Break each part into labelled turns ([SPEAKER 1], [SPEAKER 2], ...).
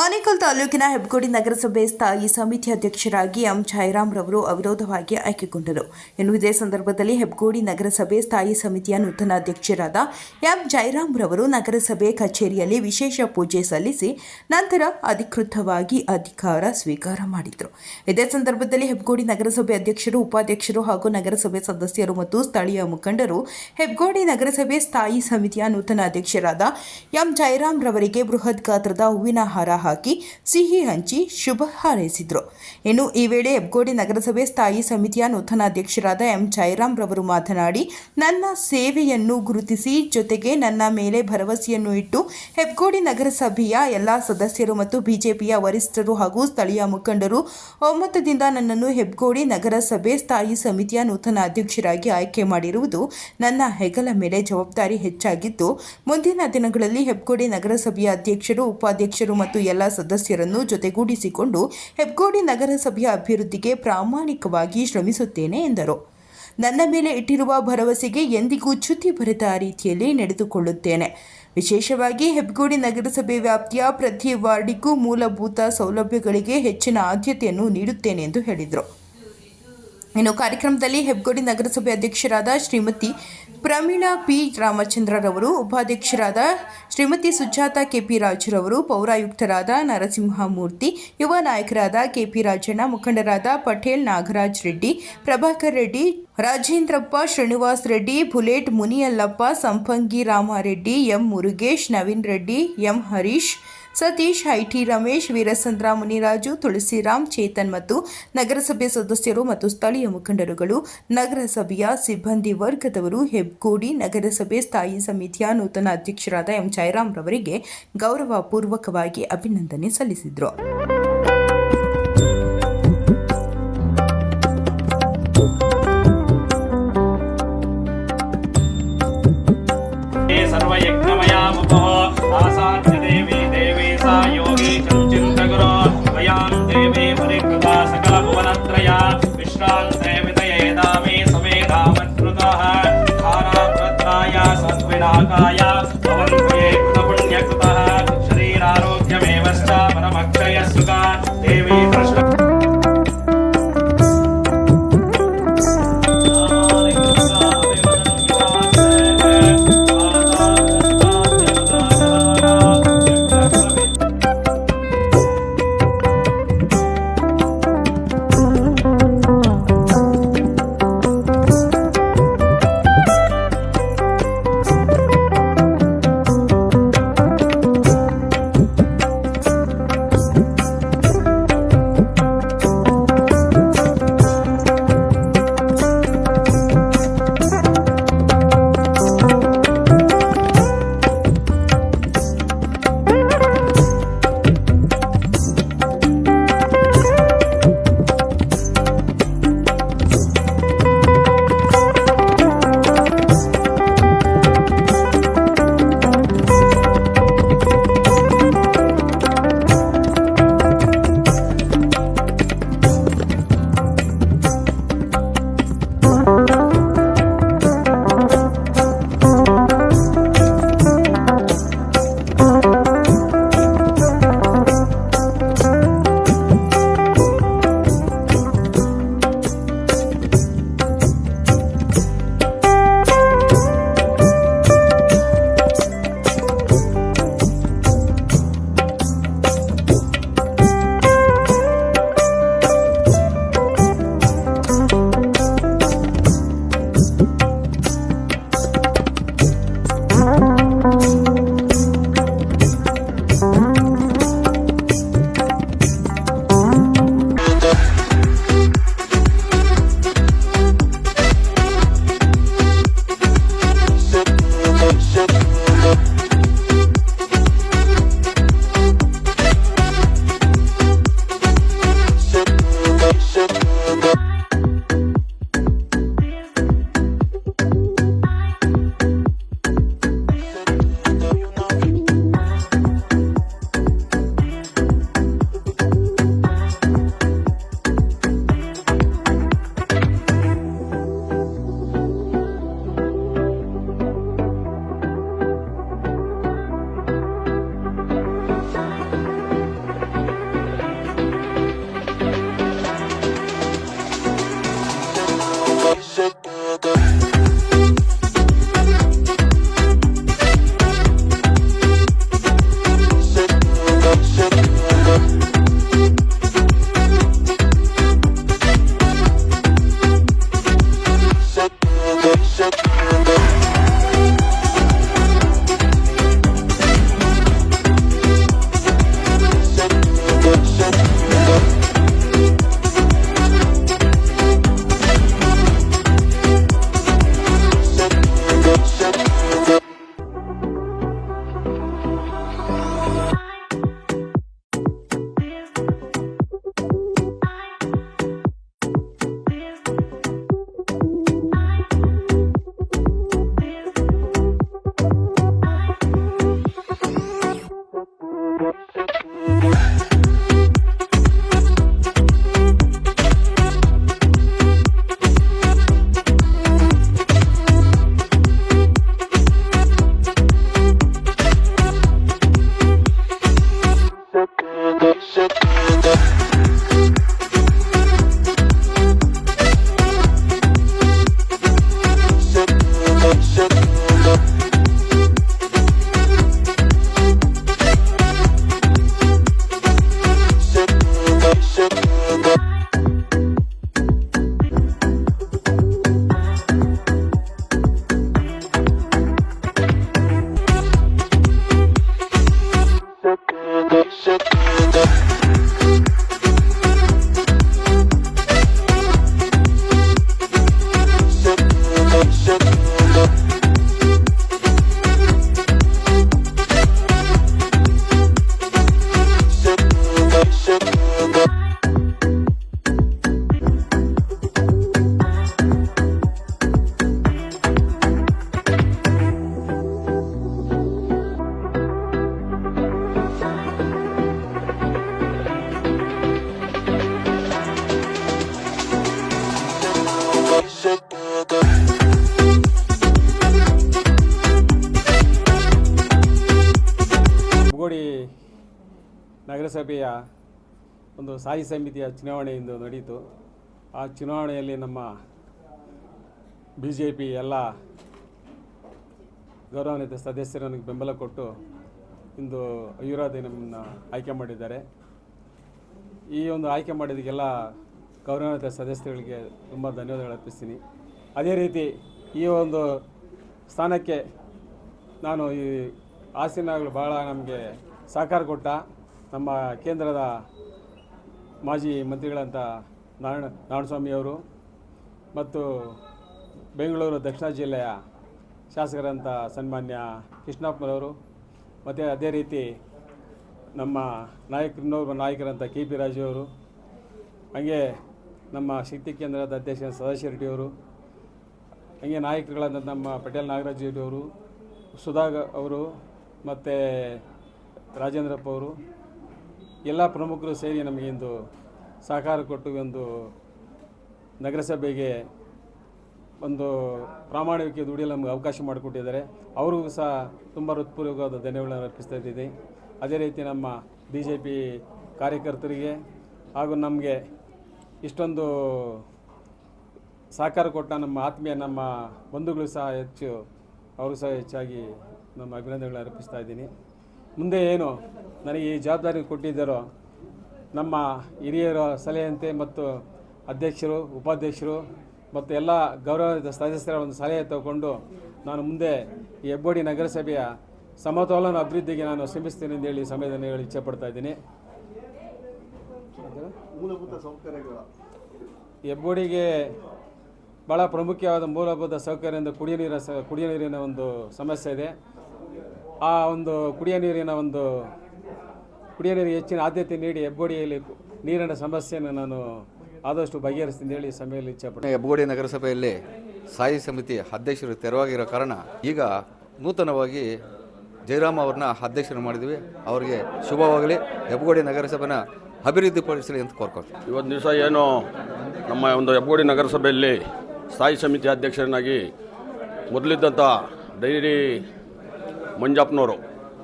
[SPEAKER 1] ಆನೇಕಲ್ ತಾಲೂಕಿನ ಹೆಬ್ಗೋಡಿ ನಗರಸಭೆ ಸ್ಥಾಯಿ ಸಮಿತಿ ಅಧ್ಯಕ್ಷರಾಗಿ ಎಂ ರವರು ಅವಿರೋಧವಾಗಿ ಆಯ್ಕೆಗೊಂಡರು. ಇನ್ನು ಇದೇ ಸಂದರ್ಭದಲ್ಲಿ ಹೆಬ್ಗೋಡಿ ನಗರಸಭೆ ಸ್ಥಾಯಿ ಸಮಿತಿಯ ನೂತನ ಅಧ್ಯಕ್ಷರಾದ ಎಂ ರವರು ನಗರಸಭೆ ಕಚೇರಿಯಲ್ಲಿ ವಿಶೇಷ ಪೂಜೆ ಸಲ್ಲಿಸಿ ನಂತರ ಅಧಿಕೃತವಾಗಿ ಅಧಿಕಾರ ಸ್ವೀಕಾರ ಮಾಡಿದರು. ಇದೇ ಸಂದರ್ಭದಲ್ಲಿ ಹೆಬ್ಗೋಡಿ ನಗರಸಭೆ ಅಧ್ಯಕ್ಷರು, ಉಪಾಧ್ಯಕ್ಷರು ಹಾಗೂ ನಗರಸಭೆ ಸದಸ್ಯರು ಮತ್ತು ಸ್ಥಳೀಯ ಮುಖಂಡರು ಹೆಬ್ಗೋಡಿ ನಗರಸಭೆ ಸ್ಥಾಯಿ ಸಮಿತಿಯ ನೂತನ ಅಧ್ಯಕ್ಷರಾದ ಎಂ ರವರಿಗೆ ಬೃಹತ್ ಗಾತ್ರದ ಹೂವಿನ ಹಾರ ಹಾಕಿ ಸಿಹಿ ಹಂಚಿ ಶುಭ ಹಾರೈಸಿದರು. ಇನ್ನು ಈ ವೇಳೆ ಹೆಬ್ಗೋಡಿ ನಗರಸಭೆ ಸ್ಥಾಯಿ ಸಮಿತಿಯ ನೂತನ ಅಧ್ಯಕ್ಷರಾದ ಎಂ ಜಯರಾಮ್ ರವರು ಮಾತನಾಡಿ, ನನ್ನ ಸೇವೆಯನ್ನು ಗುರುತಿಸಿ, ಜೊತೆಗೆ ನನ್ನ ಮೇಲೆ ಭರವಸೆಯನ್ನು ಇಟ್ಟು ಹೆಬ್ಗೋಡಿ ನಗರಸಭೆಯ ಎಲ್ಲ ಸದಸ್ಯರು ಮತ್ತು ಬಿಜೆಪಿಯ ವರಿಷ್ಠರು ಹಾಗೂ ಸ್ಥಳೀಯ ಮುಖಂಡರು ಒಮ್ಮತದಿಂದ ನನ್ನನ್ನು ಹೆಬ್ಗೋಡಿ ನಗರಸಭೆ ಸ್ಥಾಯಿ ಸಮಿತಿಯ ನೂತನ ಅಧ್ಯಕ್ಷರಾಗಿ ಆಯ್ಕೆ ಮಾಡಿರುವುದು ನನ್ನ ಹೆಗಲ ಮೇಲೆ ಜವಾಬ್ದಾರಿ ಹೆಚ್ಚಾಗಿದ್ದು, ಮುಂದಿನ ದಿನಗಳಲ್ಲಿ ಹೆಬ್ಗೋಡಿ ನಗರಸಭೆಯ ಅಧ್ಯಕ್ಷರು, ಉಪಾಧ್ಯಕ್ಷರು ಮತ್ತು ಎಲ್ಲ ಸದಸ್ಯರನ್ನು ಜೊತೆಗೂಡಿಸಿಕೊಂಡು ಹೆಬ್ಗೋಡಿ ನಗರಸಭೆಯ ಅಭಿವೃದ್ಧಿಗೆ ಪ್ರಾಮಾಣಿಕವಾಗಿ ಶ್ರಮಿಸುತ್ತೇನೆ ಎಂದರು. ನನ್ನ ಮೇಲೆ ಇಟ್ಟಿರುವ ಭರವಸೆಗೆ ಎಂದಿಗೂ ಚ್ಯುತಿ ಬರೆದ ರೀತಿಯಲ್ಲಿ ನಡೆದುಕೊಳ್ಳುತ್ತೇನೆ. ವಿಶೇಷವಾಗಿ ಹೆಬ್ಗೋಡಿ ನಗರಸಭೆ ವ್ಯಾಪ್ತಿಯ ಪ್ರತಿ ವಾರ್ಡಿಗೂ ಮೂಲಭೂತ ಸೌಲಭ್ಯಗಳಿಗೆ ಹೆಚ್ಚಿನ ಆದ್ಯತೆಯನ್ನು ನೀಡುತ್ತೇನೆ ಎಂದು ಹೇಳಿದರು. ಇನ್ನು ಕಾರ್ಯಕ್ರಮದಲ್ಲಿ ಹೆಬ್ಗೋಡಿ ನಗರಸಭೆ ಅಧ್ಯಕ್ಷರಾದ ಶ್ರೀಮತಿ ಪ್ರಮೀಳಾ ಪಿ. ರಾಮಚಂದ್ರರವರು, ಉಪಾಧ್ಯಕ್ಷರಾದ ಶ್ರೀಮತಿ ಸುಜಾತ ಕೆಪಿ ರಾಜುರವರು, ಪೌರಾಯುಕ್ತರಾದ ನರಸಿಂಹಮೂರ್ತಿ, ಯುವ ನಾಯಕರಾದ ಕೆಪಿ ರಾಜಣ್ಣ, ಮುಖಂಡರಾದ Patel Nagaraj Reddy, Prabhakar Reddy, Rajendrappa Srinivas Reddy, bullet Muniyallappa, Sampangi Ramareddy, M Murugesh, Naveen Reddy, M Harish Satish IT Ramesh Veerasandra Muniraju Tulasiram Chetan ಮತ್ತು ನಗರಸಭೆ ಸದಸ್ಯರು ಮತ್ತು ಸ್ಥಳೀಯ ಮುಖಂಡರುಗಳು ನಗರಸಭೆಯ ಸಿಬ್ಬಂದಿ ವರ್ಗದವರು ಹೆಬ್ಗೋಡಿ ನಗರಸಭೆ ಸ್ಥಾಯಿ ಸಮಿತಿಯ ನೂತನ ಅಧ್ಯಕ್ಷರಾದ ಎಂ ಜಯರಾಮ್ ರವರಿಗೆ ಗೌರವಪೂರ್ವಕವಾಗಿ ಅಭಿನಂದನೆ ಸಲ್ಲಿಸಿದರು
[SPEAKER 2] हे सर्वयज्ञमया मुखः आसाद्य
[SPEAKER 3] காயா ಒಂದು ಸ್ಥಾಯಿ ಸಮಿತಿಯ ಚುನಾವಣೆ ಇಂದು ನಡೆಯಿತು ಆ ಚುನಾವಣೆಯಲ್ಲಿ ನಮ್ಮ ಬಿ ಜೆ ಪಿ ಎಲ್ಲ ಗೌರವಾನ್ವಿತ ಸದಸ್ಯರು ನನಗೆ ಬೆಂಬಲ ಕೊಟ್ಟು ಇಂದು ಅಯುರಾದಿ ನಮ್ಮನ್ನು ಆಯ್ಕೆ ಮಾಡಿದ್ದಾರೆ. ಈ ಒಂದು ಆಯ್ಕೆ ಮಾಡಿದಕ್ಕೆಲ್ಲ ಗೌರವಾನ್ವಿತ ಸದಸ್ಯರುಗಳಿಗೆ ತುಂಬ ಧನ್ಯವಾದಗಳು ಅರ್ಪಿಸ್ತೀನಿ. ಅದೇ ರೀತಿ ಈ ಒಂದು ಸ್ಥಾನಕ್ಕೆ ನಾನು ಈ ಆಸೀನಗಳು ಭಾಳ ನಮಗೆ ಸಹಕಾರ ಕೊಟ್ಟ ನಮ್ಮ ಕೇಂದ್ರದ ಮಾಜಿ ಮಂತ್ರಿಗಳಂತ ನಾರಾಯಣ ನಾರಾಯಣಸ್ವಾಮಿಯವರು ಮತ್ತು ಬೆಂಗಳೂರು ದಕ್ಷಿಣ ಜಿಲ್ಲೆಯ ಶಾಸಕರಂತ ಸನ್ಮಾನ್ಯ ಕೃಷ್ಣಪ್ಪನವರು ಮತ್ತು ಅದೇ ರೀತಿ ನಮ್ಮ ನಾಯಕರು ಇನ್ನೊಬ್ಬ ನಾಯಕರಂತ ಕೆ ಪಿ ರಾಜು ಅವರು. ಹಾಗೆ ನಮ್ಮ ಶಕ್ತಿ ಕೇಂದ್ರದ ಅಧ್ಯಕ್ಷ ಸದಾಶಿವ ರೆಡ್ಡಿಯವರು ಹಂಗೆ ನಾಯಕರುಗಳಾದ ನಮ್ಮ ಪಟೇಲ್ ನಾಗರಾಜ್ ರೆಡ್ಡಿಯವರು ಸುಧಾಗ ಅವರು, ಮತ್ತು ರಾಜೇಂದ್ರಪ್ಪ ಅವರು. ಎಲ್ಲ ಪ್ರಮುಖರು ಸೇರಿ ನಮಗೆ ಇಂದು ಸಹಕಾರ ಕೊಟ್ಟು ಒಂದು ನಗರಸಭೆಗೆ ಒಂದು ಪ್ರಾಮಾಣಿಕ ದುಡಿಯಲು ನಮಗೆ ಅವಕಾಶ ಮಾಡಿಕೊಟ್ಟಿದ್ದಾರೆ. ಅವ್ರಿಗೂ ಸಹ ತುಂಬ ಹೃತ್ಪೂರ್ವಕವಾದ ಧನ್ಯವಾದಗಳನ್ನು ಅರ್ಪಿಸ್ತಾ ಇದ್ದೀನಿ ಅದೇ ರೀತಿ ನಮ್ಮ ಬಿ ಜೆ ಪಿ ಕಾರ್ಯಕರ್ತರಿಗೆ ಹಾಗೂ ನಮಗೆ ಇಷ್ಟೊಂದು ಸಹಕಾರ ಕೊಟ್ಟ ನಮ್ಮ ಆತ್ಮೀಯ ನಮ್ಮ ಬಂಧುಗಳು ಸಹ ಹೆಚ್ಚು, ಅವರು ಸಹ ಹೆಚ್ಚಾಗಿ ನಮ್ಮ ಅಭಿನಂದನೆಗಳು ಅರ್ಪಿಸ್ತಾ ಇದ್ದೀನಿ. ಮುಂದೆ ಏನು ನನಗೆ ಈ ಜವಾಬ್ದಾರಿ ಕೊಟ್ಟಿದ್ದಾರೋ ನಮ್ಮ ಹಿರಿಯರ ಸಲಹೆಯಂತೆ ಮತ್ತು ಅಧ್ಯಕ್ಷರು ಉಪಾಧ್ಯಕ್ಷರು ಮತ್ತು ಎಲ್ಲ ಗೌರವಿತ ಸದಸ್ಯರ ಒಂದು ಸಲಹೆ ತಗೊಂಡು ನಾನು ಮುಂದೆ ಈ ಹೆಬ್ಬೋಡಿ ನಗರಸಭೆಯ ಸಮತೋಲನ ಅಭಿವೃದ್ಧಿಗೆ ನಾನು ಶ್ರಮಿಸ್ತೇನೆ ಅಂತ ಹೇಳಿ ಸಮಯದಲ್ಲಿ ಹೇಳಿ ಇಚ್ಛೆಪಡ್ತಾ ಇದ್ದೀನಿ.
[SPEAKER 4] ಮೂಲಭೂತ ಸೌಕರ್ಯಗಳ
[SPEAKER 3] ಹೆಬ್ಬಗೋಡಿಗೆ ಭಾಳ ಪ್ರಮುಖವಾದ ಮೂಲಭೂತ ಸೌಕರ್ಯ ಅಂದರೆ ಕುಡಿಯ ನೀರ ಸ ಕುಡಿಯ ನೀರಿನ ಒಂದು ಸಮಸ್ಯೆ ಇದೆ. ಆ ಒಂದು ಕುಡಿಯ ನೀರಿನ ಒಂದು ಕುಡಿಯ ನೀರಿಗೆ ಹೆಚ್ಚಿನ ಆದ್ಯತೆ ನೀಡಿ ಹೆಬ್ಬೋಡಿಯಲ್ಲಿ ನೀರಿನ ಸಮಸ್ಯೆಯನ್ನು ನಾನು ಆದಷ್ಟು ಬಗೆಹರಿಸ್ತೀನಿ ಹೇಳಿ ಸಭೆಯಲ್ಲಿ ಇಚ್ಛೆ ಹೆಬ್ಬೋಡಿ
[SPEAKER 5] ಹೆಬ್ಬಗೋಡಿ ನಗರಸಭೆಯಲ್ಲಿ ಸ್ಥಾಯಿ ಸಮಿತಿ ಅಧ್ಯಕ್ಷರು ತೆರವಾಗಿರೋ ಕಾರಣ ಈಗ ನೂತನವಾಗಿ ಜಯರಾಮ್ ಅವ್ರನ್ನ ಅಧ್ಯಕ್ಷರು ಮಾಡಿದ್ವಿ. ಅವರಿಗೆ ಶುಭವಾಗಲಿ. ಹೆಬ್ಬಗೋಡಿ ನಗರಸಭೆನ ಅಭಿವೃದ್ಧಿಪಡಿಸಲಿ ಅಂತ ಕೋರ್ಕೊಳ್ತೀವಿ
[SPEAKER 6] ಇವತ್ತು ದಿವಸ ಏನು ನಮ್ಮ ಒಂದು ಹೆಬ್ಬಗೋಡಿ ನಗರಸಭೆಯಲ್ಲಿ ಸ್ಥಾಯಿ ಸಮಿತಿ ಅಧ್ಯಕ್ಷರನ್ನಾಗಿ ಮೊದಲಿದ್ದಂಥ ಡೈರಿ ಮಂಜಪ್ಪನವರು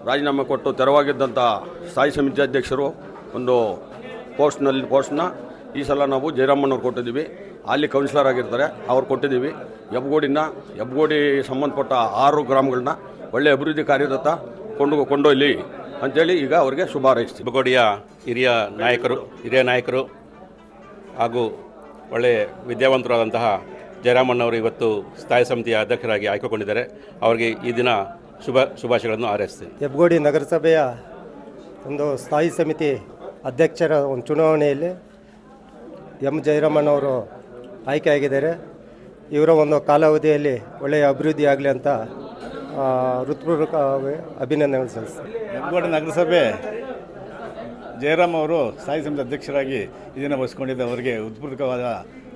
[SPEAKER 6] ರಾಜೀನಾಮೆ ಕೊಟ್ಟು ತೆರವಾಗಿದ್ದಂಥ ಸ್ಥಾಯಿ ಸಮಿತಿ ಅಧ್ಯಕ್ಷರು ಒಂದು ಪೋಸ್ಟ್ನಲ್ಲಿ ಪೋಸ್ಟ್ನ ಈ ಸಲ ನಾವು ಜಯರಾಮಣ್ಣವ್ರು ಕೊಟ್ಟಿದ್ದೀವಿ. ಅಲ್ಲಿ ಕೌನ್ಸಿಲರ್ ಆಗಿರ್ತಾರೆ, ಅವ್ರು ಕೊಟ್ಟಿದ್ದೀವಿ. ಹೆಬ್ಗೋಡಿನ ಹೆಬ್ಬಗೋಡಿ ಸಂಬಂಧಪಟ್ಟ ಆರು ಗ್ರಾಮಗಳನ್ನ ಒಳ್ಳೆಯ ಅಭಿವೃದ್ಧಿ ಕಾರ್ಯದತ್ತ ಕೊಂಡು, ಕೊಂಡೊಯ್ಲಿ ಅಂಥೇಳಿ ಈಗ ಅವರಿಗೆ ಶುಭ ಹಾರೈಸ್ತೀವಿ.
[SPEAKER 7] ಹಿರಿಯ ನಾಯಕರು ಹಿರಿಯ ನಾಯಕರು ಹಾಗೂ ಒಳ್ಳೆಯ ವಿದ್ಯಾವಂತರಾದಂತಹ ಜಯರಾಮಣ್ಣವರು ಇವತ್ತು ಸ್ಥಾಯಿ ಸಮಿತಿಯ ಅಧ್ಯಕ್ಷರಾಗಿ ಆಯ್ಕೆಗೊಂಡಿದ್ದಾರೆ. ಅವರಿಗೆ ಈ ದಿನ ಶುಭ ಶುಭಾಶಯಗಳನ್ನು ಹಾರೈಸ್ತೀನಿ.
[SPEAKER 8] ಹೆಬ್ಗೋಡಿ ನಗರಸಭೆಯ ಒಂದು ಸ್ಥಾಯಿ ಸಮಿತಿ ಅಧ್ಯಕ್ಷರ ಒಂದು ಚುನಾವಣೆಯಲ್ಲಿ ಎಂ ಜಯರಾಮಣ್ಣವರು ಆಯ್ಕೆಯಾಗಿದ್ದಾರೆ. ಇವರ ಒಂದು ಕಾಲಾವಧಿಯಲ್ಲಿ ಒಳ್ಳೆಯ ಅಭಿವೃದ್ಧಿ ಆಗಲಿ ಅಂತ ಹೃತ್ಪೂರ್ವಕವಾಗಿ ಅಭಿನಂದನೆಗಳು ಸಲ್ಲಿಸ್ತೀನಿ.
[SPEAKER 4] ಹೆಬ್ಬಗೋಡಿ ನಗರಸಭೆ ಜಯರಾಮ್ ಅವರು ಸ್ಥಾಯಿ ಸಮಿತಿ ಅಧ್ಯಕ್ಷರಾಗಿ ಇದನ್ನು ವಹಿಸ್ಕೊಂಡಿದ್ದ ಅವರಿಗೆ ಉತ್ಪೂರ್ವಕವಾದ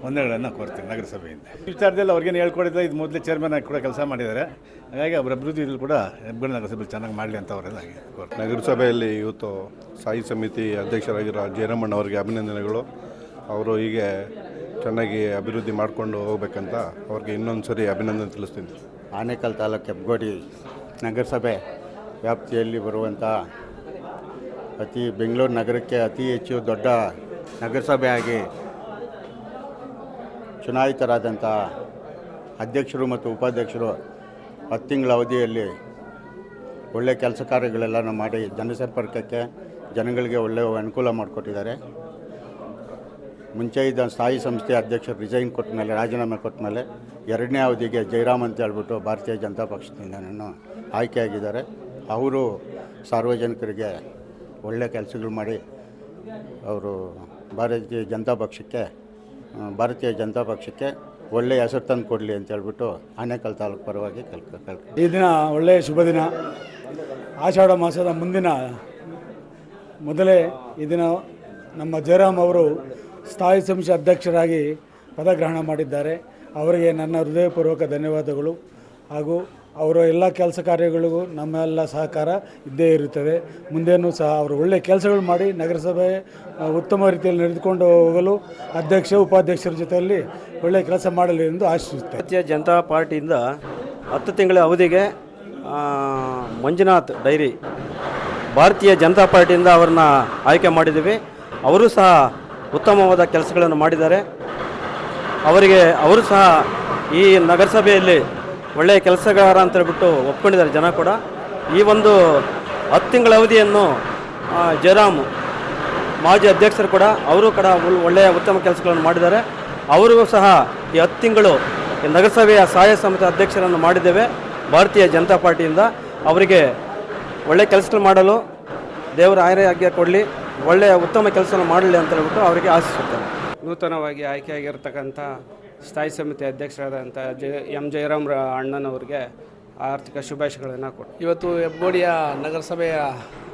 [SPEAKER 4] ವಂದನೆಗಳನ್ನು ಕೋರ್ತೀನಿ ನಗರಸಭೆಯಿಂದ. ಈ ವಿಚಾರದಲ್ಲಿ ಅವ್ರಿಗೇನು ಹೇಳ್ಕೊಡಿದ್ರೆ ಇದು ಮೊದಲೇ ಚೇರ್ಮನ್ ಆಗಿ ಕೂಡ ಕೆಲಸ ಮಾಡಿದ್ದಾರೆ. ಹಾಗಾಗಿ ಅವರ ಅಭಿವೃದ್ಧಿಯಲ್ಲಿ ಕೂಡ ಹೆಬ್ಬಳ್ಳಿ ನಗರಸಭೆ ಚೆನ್ನಾಗಿ ಮಾಡಲಿ ಅಂತ ಅವರೆಲ್ಲ ಕೋರ್ತೀನಿ
[SPEAKER 9] ನಗರಸಭೆಯಲ್ಲಿ ಇವತ್ತು ಸ್ಥಾಯಿ ಸಮಿತಿ ಅಧ್ಯಕ್ಷರಾಗಿರೋ ಜಯರಾಮಣ್ಣ ಅವರಿಗೆ ಅಭಿನಂದನೆಗಳು. ಅವರು ಹೀಗೆ ಚೆನ್ನಾಗಿ ಅಭಿವೃದ್ಧಿ ಮಾಡಿಕೊಂಡು ಹೋಗ್ಬೇಕಂತ ಅವ್ರಿಗೆ ಇನ್ನೊಂದು ಸರಿ ಅಭಿನಂದನೆ ತಿಳಿಸ್ತೀನಿ.
[SPEAKER 10] ಆನೇಕಲ್ ತಾಲೂಕು ಹೆಬ್ಬಗೋಡಿ ನಗರಸಭೆ ವ್ಯಾಪ್ತಿಯಲ್ಲಿ ಬರುವಂಥ ಅತಿ ಬೆಂಗಳೂರು ನಗರಕ್ಕೆ ಅತಿ ಹೆಚ್ಚು ದೊಡ್ಡ ನಗರಸಭೆಯಾಗಿ ಚುನಾಯಿತರಾದಂಥ ಅಧ್ಯಕ್ಷರು ಮತ್ತು ಉಪಾಧ್ಯಕ್ಷರು ಹತ್ತು ತಿಂಗಳ ಅವಧಿಯಲ್ಲಿ ಒಳ್ಳೆಯ ಕೆಲಸ ಕಾರ್ಯಗಳೆಲ್ಲ ಮಾಡಿ ಜನಸಂಪರ್ಕಕ್ಕೆ ಜನಗಳಿಗೆ ಒಳ್ಳೆಯ ಅನುಕೂಲ ಮಾಡಿಕೊಟ್ಟಿದ್ದಾರೆ. ಮುಂಚೆ ಇದ್ದ ಸ್ಥಾಯಿ ಸಂಸ್ಥೆ ಅಧ್ಯಕ್ಷರು ರಿಸೈನ್ ಕೊಟ್ಟ ಮೇಲೆ, ರಾಜೀನಾಮೆ ಕೊಟ್ಟ ಮೇಲೆ ಎರಡನೇ ಅವಧಿಗೆ ಜಯರಾಮ್ ಅಂತ ಹೇಳ್ಬಿಟ್ಟು ಭಾರತೀಯ ಜನತಾ ಪಕ್ಷದಿಂದ ನಾನು ಆಯ್ಕೆಯಾಗಿದ್ದಾರೆ. ಅವರು ಸಾರ್ವಜನಿಕರಿಗೆ ಒಳ್ಳೆಯ ಕೆಲಸಗಳು ಮಾಡಿ ಅವರು ಭಾರತೀಯ ಜನತಾ ಪಕ್ಷಕ್ಕೆ ಭಾರತೀಯ ಜನತಾ ಪಕ್ಷಕ್ಕೆ ಒಳ್ಳೆಯ ಹೆಸರು ತಂದು ಕೊಡಲಿ ಅಂತ ಹೇಳ್ಬಿಟ್ಟು ಆನೇಕಲ್ ತಾಲೂಕು ಪರವಾಗಿ ಕಲ್ ಕಲ್
[SPEAKER 11] ಈ ದಿನ ಒಳ್ಳೆಯ ಶುಭ ದಿನ. ಆಷಾಢ ಮಾಸದ ಮುಂದಿನ ಮೊದಲೇ ಈ ದಿನ ನಮ್ಮ ಜಯರಾಮ್ ಅವರು ಸ್ಥಾಯಿ ಸಮಿತಿ ಅಧ್ಯಕ್ಷರಾಗಿ ಪದಗ್ರಹಣ ಮಾಡಿದ್ದಾರೆ. ಅವರಿಗೆ ನನ್ನ ಹೃದಯಪೂರ್ವಕ ಧನ್ಯವಾದಗಳು. ಹಾಗೂ ಅವರ ಎಲ್ಲ ಕೆಲಸ ಕಾರ್ಯಗಳಿಗೂ ನಮ್ಮೆಲ್ಲ ಸಹಕಾರ ಇದ್ದೇ ಇರುತ್ತದೆ. ಮುಂದೇನೂ ಸಹ ಅವರು ಒಳ್ಳೆಯ ಕೆಲಸಗಳು ಮಾಡಿ ನಗರಸಭೆ ಉತ್ತಮ ರೀತಿಯಲ್ಲಿ ನಡೆದುಕೊಂಡು ಹೋಗಲು ಅಧ್ಯಕ್ಷ, ಉಪಾಧ್ಯಕ್ಷರ ಜೊತೆಯಲ್ಲಿ ಒಳ್ಳೆಯ ಕೆಲಸ ಮಾಡಲಿ ಎಂದು ಆಶಿಸುತ್ತೆ
[SPEAKER 12] ಭಾರತೀಯ ಜನತಾ ಪಾರ್ಟಿಯಿಂದ ಹತ್ತು ತಿಂಗಳ ಅವಧಿಗೆ ಮಂಜುನಾಥ್ ಡೈರಿ ಭಾರತೀಯ ಜನತಾ ಪಾರ್ಟಿಯಿಂದ ಅವ್ರನ್ನ ಆಯ್ಕೆ ಮಾಡಿದ್ದೀವಿ. ಅವರು ಸಹ ಉತ್ತಮವಾದ ಕೆಲಸಗಳನ್ನು ಮಾಡಿದ್ದಾರೆ. ಅವರಿಗೆ, ಅವರು ಸಹ ಈ ನಗರಸಭೆಯಲ್ಲಿ ಒಳ್ಳೆಯ ಕೆಲಸಗಾರ ಅಂತ ಹೇಳ್ಬಿಟ್ಟು ಒಪ್ಕೊಂಡಿದ್ದಾರೆ ಜನ ಕೂಡ. ಈ ಒಂದು ಹತ್ತು ತಿಂಗಳ ಅವಧಿಯನ್ನು ಜಯರಾಮ್ ಮಾಜಿ ಅಧ್ಯಕ್ಷರು ಕೂಡ, ಅವರು ಕೂಡ ಒಳ್ಳೆಯ ಉತ್ತಮ ಕೆಲಸಗಳನ್ನು ಮಾಡಿದ್ದಾರೆ. ಅವರಿಗೂ ಸಹ ಈ ಹತ್ತು ತಿಂಗಳು ನಗರಸಭೆಯ ಸಹಾಯ ಸಮಿತಿ ಅಧ್ಯಕ್ಷರನ್ನು ಮಾಡಿದ್ದೇವೆ ಭಾರತೀಯ ಜನತಾ ಪಾರ್ಟಿಯಿಂದ. ಅವರಿಗೆ ಒಳ್ಳೆಯ ಕೆಲಸಗಳು ಮಾಡಲು ದೇವರ ಆಯ್ಕೆ ಕೊಡಲಿ, ಒಳ್ಳೆಯ ಉತ್ತಮ ಕೆಲಸವನ್ನು ಮಾಡಲಿ ಅಂತ ಹೇಳ್ಬಿಟ್ಟು ಅವರಿಗೆ ಆಶಿಸುತ್ತೇನೆ.
[SPEAKER 13] ನೂತನವಾಗಿ ಆಯ್ಕೆಯಾಗಿರ್ತಕ್ಕಂಥ ಸ್ಥಾಯಿ ಸಮಿತಿ ಅಧ್ಯಕ್ಷರಾದಂಥ ಜಯ ಎಂ ಜಯರಾಮ್ ರ ಅಣ್ಣನವರಿಗೆ ಆರ್ಥಿಕ ಶುಭಾಶಯಗಳನ್ನು ಕೊಟ್ಟು
[SPEAKER 2] ಇವತ್ತು ಹೆಬ್ಗೋಡಿಯ ನಗರಸಭೆಯ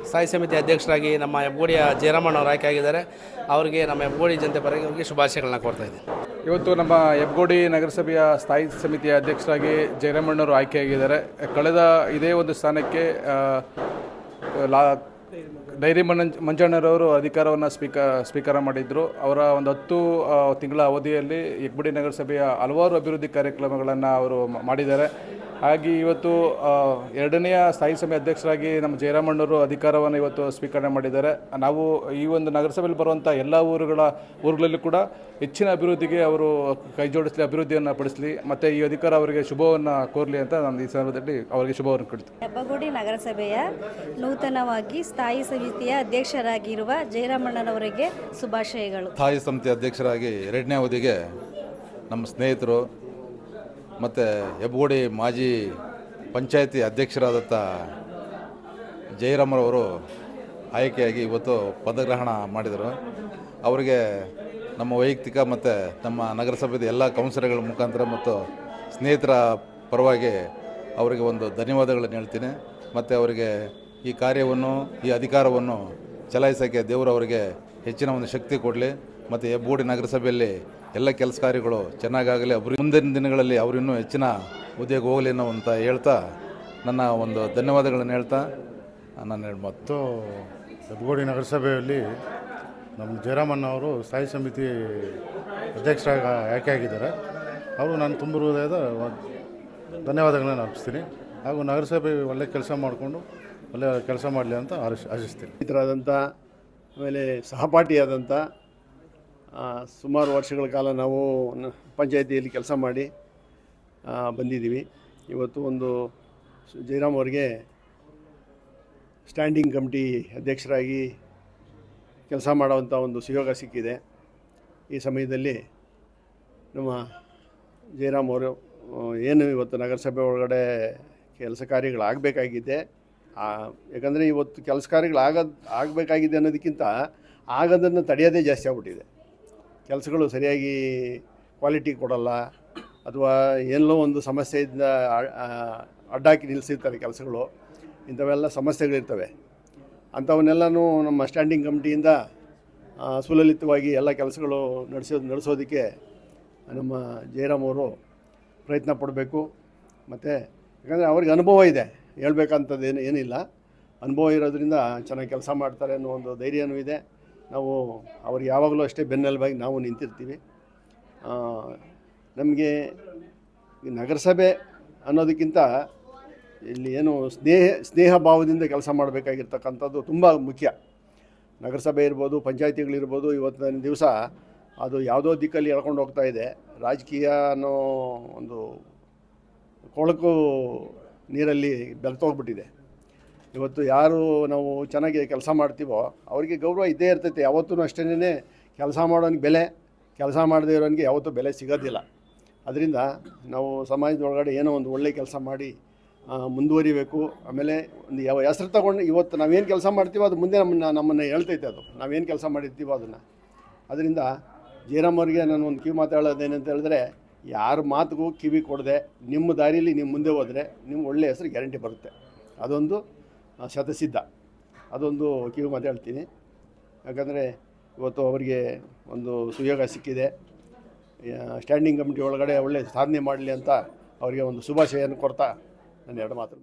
[SPEAKER 2] ಸ್ಥಾಯಿ ಸಮಿತಿ ಅಧ್ಯಕ್ಷರಾಗಿ ನಮ್ಮ ಹೆಬ್ಗೋಡಿಯ ಜಯರಾಮಣ್ಣವರು ಆಯ್ಕೆ ಆಯ್ಕೆಯಾಗಿದ್ದಾರೆ ಅವರಿಗೆ ನಮ್ಮ ಹೆಬ್ಬೋಡಿ ಜನತೆ ಪರವಾಗಿ ಅವರಿಗೆ ಶುಭಾಶಯಗಳನ್ನ ಕೊಡ್ತಾ ಇದ್ದೀನಿ.
[SPEAKER 14] ಇವತ್ತು ನಮ್ಮ ಹೆಬ್ಬೋಡಿ ನಗರಸಭೆಯ ಸ್ಥಾಯಿ ಸಮಿತಿಯ ಅಧ್ಯಕ್ಷರಾಗಿ ಜಯರಾಮಣ್ಣವರು ಆಯ್ಕೆಯಾಗಿದ್ದಾರೆ ಕಳೆದ ಇದೇ ಒಂದು ಸ್ಥಾನಕ್ಕೆ ಲಾ ಡೈರಿ ಮಂಜ ಮಂಜಣ್ಣರವರು ಅಧಿಕಾರವನ್ನು ಸ್ಪೀಕ, ಸ್ವೀಕಾರ ಮಾಡಿದ್ರು. ಅವರ ಒಂದು ಹತ್ತು ತಿಂಗಳ ಅವಧಿಯಲ್ಲಿ ಹೆಗ್ಬಡಿ ನಗರಸಭೆಯ ಹಲವಾರು ಅಭಿವೃದ್ಧಿ ಕಾರ್ಯಕ್ರಮಗಳನ್ನು ಅವರು ಮಾಡಿದ್ದಾರೆ. ಹಾಗೆ ಇವತ್ತು ಎರಡನೆಯ ಸ್ಥಾಯಿ ಸಮಿತಿ ಅಧ್ಯಕ್ಷರಾಗಿ ನಮ್ಮ ಜಯರಾಮಣ್ಣವರು ಅಧಿಕಾರವನ್ನು ಇವತ್ತು ಸ್ವೀಕರಣೆ ಮಾಡಿದ್ದಾರೆ. ನಾವು ಈ ಒಂದು ನಗರಸಭೆಯಲ್ಲಿ ಬರುವಂಥ ಎಲ್ಲ ಊರುಗಳ ಊರುಗಳಲ್ಲಿ ಕೂಡ ಹೆಚ್ಚಿನ ಅಭಿವೃದ್ಧಿಗೆ ಅವರು ಕೈ ಜೋಡಿಸಲಿ ಅಭಿವೃದ್ಧಿಯನ್ನು ಪಡಿಸಲಿ ಮತ್ತು ಈ ಅಧಿಕಾರ ಅವರಿಗೆ ಶುಭವನ್ನು ಕೋರಲಿ ಅಂತ ನಾನು ಈ ಸಂದರ್ಭದಲ್ಲಿ ಅವರಿಗೆ ಶುಭವನ್ನು ಕೊಡ್ತೀನಿ.
[SPEAKER 15] ಹೆಬ್ಬಗೋಡಿ ನಗರಸಭೆಯ ನೂತನವಾಗಿ ಸ್ಥಾಯಿ ಸಮಿತಿಯ ಅಧ್ಯಕ್ಷರಾಗಿರುವ ಜಯರಾಮಣ್ಣನವರಿಗೆ ಶುಭಾಶಯಗಳು.
[SPEAKER 5] ಸ್ಥಾಯಿ ಸಮಿತಿ ಅಧ್ಯಕ್ಷರಾಗಿ ಎರಡನೇ ಅವಧಿಗೆ ನಮ್ಮ ಸ್ನೇಹಿತರು ಮತ್ತು ಹೆಬ್ಬಗೋಡಿ ಮಾಜಿ ಪಂಚಾಯತಿ ಅಧ್ಯಕ್ಷರಾದಂಥ ಜಯರಾಮರವರು ಆಯ್ಕೆಯಾಗಿ ಇವತ್ತು ಪದಗ್ರಹಣ ಮಾಡಿದರು. ಅವರಿಗೆ ನಮ್ಮ ವೈಯಕ್ತಿಕ ಮತ್ತು ನಮ್ಮ ನಗರಸಭೆದ ಎಲ್ಲ ಕೌನ್ಸಿಲರ್ಗಳ ಮುಖಾಂತರ ಮತ್ತು ಸ್ನೇಹಿತರ ಪರವಾಗಿ ಅವರಿಗೆ ಒಂದು ಧನ್ಯವಾದಗಳನ್ನು ಹೇಳ್ತೀನಿ. ಮತ್ತು ಅವರಿಗೆ ಈ ಕಾರ್ಯವನ್ನು, ಈ ಅಧಿಕಾರವನ್ನು ಚಲಾಯಿಸೋಕ್ಕೆ ದೇವರು ಅವರಿಗೆ ಹೆಚ್ಚಿನ ಒಂದು ಶಕ್ತಿ ಕೊಡಲಿ. ಮತ್ತು ಹೆಬ್ಬಗೋಡಿ ನಗರಸಭೆಯಲ್ಲಿ ಎಲ್ಲ ಕೆಲಸ ಕಾರ್ಯಗಳು ಚೆನ್ನಾಗಾಗಲಿ ಅಭಿವೃದ್ಧಿ ಮುಂದಿನ ದಿನಗಳಲ್ಲಿ ಅವರಿನ್ನೂ ಇನ್ನೂ ಹೆಚ್ಚಿನ ಉದ್ಯೋಗ ಹೋಗಲಿ ಅನ್ನೋ ಅಂತ ಹೇಳ್ತಾ ನನ್ನ ಒಂದು ಧನ್ಯವಾದಗಳನ್ನು ಹೇಳ್ತಾ ನಾನು ಹೇಳಿ
[SPEAKER 9] ಮತ್ತು ಹೆಬ್ಬಗೋಡಿ ನಗರಸಭೆಯಲ್ಲಿ ನಮ್ಮ ಜಯರಾಮಣ್ಣ ಅವರು ಸ್ಥಾಯಿ ಸಮಿತಿ ಅಧ್ಯಕ್ಷರಾಗಿ ಆಯ್ಕೆಯಾಗಿದ್ದಾರೆ ಅವರು ನಾನು ತುಂಬ ಹೃದಯದ ಧನ್ಯವಾದಗಳನ್ನು ಅರ್ಪಿಸ್ತೀನಿ. ಹಾಗೂ ನಗರಸಭೆ ಒಳ್ಳೆ ಕೆಲಸ ಮಾಡಿಕೊಂಡು ಒಳ್ಳೆಯ ಕೆಲಸ ಮಾಡಲಿ ಅಂತ ಆಶಿಸ್ ಆಶಿಸ್ತೀನಿ.
[SPEAKER 10] ಆದಂಥ ಆಮೇಲೆ ಸಹಪಾಠಿಯಾದಂಥ ಸುಮಾರು ವರ್ಷಗಳ ಕಾಲ ನಾವು ಪಂಚಾಯಿತಿಯಲ್ಲಿ ಕೆಲಸ ಮಾಡಿ ಬಂದಿದ್ದೀವಿ. ಇವತ್ತು ಒಂದು ಜಯರಾಮ್ ಅವರಿಗೆ ಸ್ಟ್ಯಾಂಡಿಂಗ್ ಕಮಿಟಿ ಅಧ್ಯಕ್ಷರಾಗಿ ಕೆಲಸ ಮಾಡುವಂಥ ಒಂದು ಸುಯೋಗ ಸಿಕ್ಕಿದೆ. ಈ ಸಮಯದಲ್ಲಿ ನಮ್ಮ ಜಯರಾಮ್ ಅವರು ಏನು ಇವತ್ತು ನಗರಸಭೆ ಒಳಗಡೆ ಕೆಲಸ ಕಾರ್ಯಗಳಾಗಬೇಕಾಗಿದೆ. ಯಾಕಂದರೆ ಇವತ್ತು ಕೆಲಸ ಕಾರ್ಯಗಳು ಆಗೋದು ಆಗಬೇಕಾಗಿದೆ ಅನ್ನೋದಕ್ಕಿಂತ ಆಗೋದನ್ನು ತಡೆಯೋದೇ ಜಾಸ್ತಿ ಆಗ್ಬಿಟ್ಟಿದೆ. ಕೆಲಸಗಳು ಸರಿಯಾಗಿ ಕ್ವಾಲಿಟಿ ಕೊಡಲ್ಲ ಅಥವಾ ಎಲ್ಲೋ ಒಂದು ಸಮಸ್ಯೆಯಿಂದ ಅಡ್ಡಾಕಿ ನಿಲ್ಲಿಸಿರ್ತಾರೆ ಕೆಲಸಗಳು, ಇಂಥವೆಲ್ಲ ಸಮಸ್ಯೆಗಳಿರ್ತವೆ. ಅಂಥವನ್ನೆಲ್ಲನೂ ನಮ್ಮ ಸ್ಟ್ಯಾಂಡಿಂಗ್ ಕಮಿಟಿಯಿಂದ ಸುಲಲಿತವಾಗಿ ಎಲ್ಲ ಕೆಲಸಗಳು ನಡೆಸೋದು ನಡೆಸೋದಕ್ಕೆ ನಮ್ಮ ಜಯರಾಮ್ ಅವರು ಪ್ರಯತ್ನ ಪಡಬೇಕು. ಮತ್ತು ಯಾಕಂದರೆ ಅವ್ರಿಗೆ ಅನುಭವ ಇದೆ ಹೇಳ್ಬೇಕಂಥದ್ದು ಏನು, ಏನಿಲ್ಲ. ಅನುಭವ ಇರೋದ್ರಿಂದ ಚೆನ್ನಾಗಿ ಕೆಲಸ ಮಾಡ್ತಾರೆ ಅನ್ನೋ ಒಂದು ಧೈರ್ಯನೂ ಇದೆ. ನಾವು ಅವ್ರಿಗೆ ಯಾವಾಗಲೂ ಅಷ್ಟೇ ಬೆನ್ನೆಲುಬಾಗಿ ನಾವು ನಿಂತಿರ್ತೀವಿ. ನಮಗೆ ನಗರಸಭೆ ಅನ್ನೋದಕ್ಕಿಂತ ಇಲ್ಲಿ ಏನು ಸ್ನೇಹ ಸ್ನೇಹ ಭಾವದಿಂದ ಕೆಲಸ ಮಾಡಬೇಕಾಗಿರ್ತಕ್ಕಂಥದ್ದು ತುಂಬ ಮುಖ್ಯ. ನಗರಸಭೆ ಇರ್ಬೋದು, ಪಂಚಾಯತಿಗಳಿರ್ಬೋದು, ಇವತ್ತಿನ ದಿವಸ ಅದು ಯಾವುದೋ ದಿಕ್ಕಲ್ಲಿ ಎಳ್ಕೊಂಡು ಹೋಗ್ತಾ ಇದೆ. ರಾಜಕೀಯ ಅನ್ನೋ ಒಂದು ಕೊಳಕು ನೀರಲ್ಲಿ ಬೆಳ್ತೋಗ್ಬಿಟ್ಟಿದೆ ಇವತ್ತು ಯಾರು ನಾವು ಚೆನ್ನಾಗಿ ಕೆಲಸ ಮಾಡ್ತೀವೋ ಅವರಿಗೆ ಗೌರವ ಇದ್ದೇ ಇರ್ತೈತೆ. ಯಾವತ್ತೂ ಅಷ್ಟೇ ಕೆಲಸ ಮಾಡೋನಿಗೆ ಬೆಲೆ, ಕೆಲಸ ಮಾಡದೇ ಇರೋನಿಗೆ ಯಾವತ್ತೂ ಬೆಲೆ ಸಿಗೋದಿಲ್ಲ. ಅದರಿಂದ ನಾವು ಸಮಾಜದೊಳಗಡೆ ಏನೋ ಒಂದು ಒಳ್ಳೆ ಕೆಲಸ ಮಾಡಿ ಮುಂದುವರಿಬೇಕು. ಆಮೇಲೆ ಒಂದು ಯಾವ ಹೆಸರು ತಗೊಂಡು ಇವತ್ತು ನಾವೇನು ಕೆಲಸ ಮಾಡ್ತೀವೋ ಅದು ಮುಂದೆ ನಮ್ಮನ್ನು ನಮ್ಮನ್ನು ಹೇಳ್ತೈತೆ ಅದು. ನಾವೇನು ಕೆಲಸ ಮಾಡಿರ್ತೀವೋ ಅದನ್ನು. ಅದರಿಂದ ಜಯರಾಮ್ ಅವರಿಗೆ ನಾನು ಒಂದು ಕಿವಿ ಮಾತಾಡೋದೇನಂತ ಹೇಳಿದ್ರೆ, ಯಾರ ಮಾತಿಗೂ ಕಿವಿ ಕೊಡದೆ ನಿಮ್ಮ ದಾರಿಯಲ್ಲಿ ನೀವು ಮುಂದೆ ಹೋದರೆ ನಿಮ್ಮ ಒಳ್ಳೆಯ ಹೆಸರು ಗ್ಯಾರಂಟಿ ಬರುತ್ತೆ. ಅದೊಂದು ಶತಸಿದ್ಧ. ಅದೊಂದು ಕಿವಿ ಹೇಳ್ತೀನಿ. ಯಾಕಂದರೆ ಇವತ್ತು ಅವರಿಗೆ ಒಂದು ಸುಯೋಗ ಸಿಕ್ಕಿದೆ. ಸ್ಟ್ಯಾಂಡಿಂಗ್ ಕಮಿಟಿ ಒಳಗಡೆ ಒಳ್ಳೆ ಸಾಧನೆ ಮಾಡಲಿ ಅಂತ ಅವರಿಗೆ ಒಂದು ಶುಭಾಶಯನ್ನು ಕೊಡ್ತಾ ನಾನು ಎರಡು ಮಾತು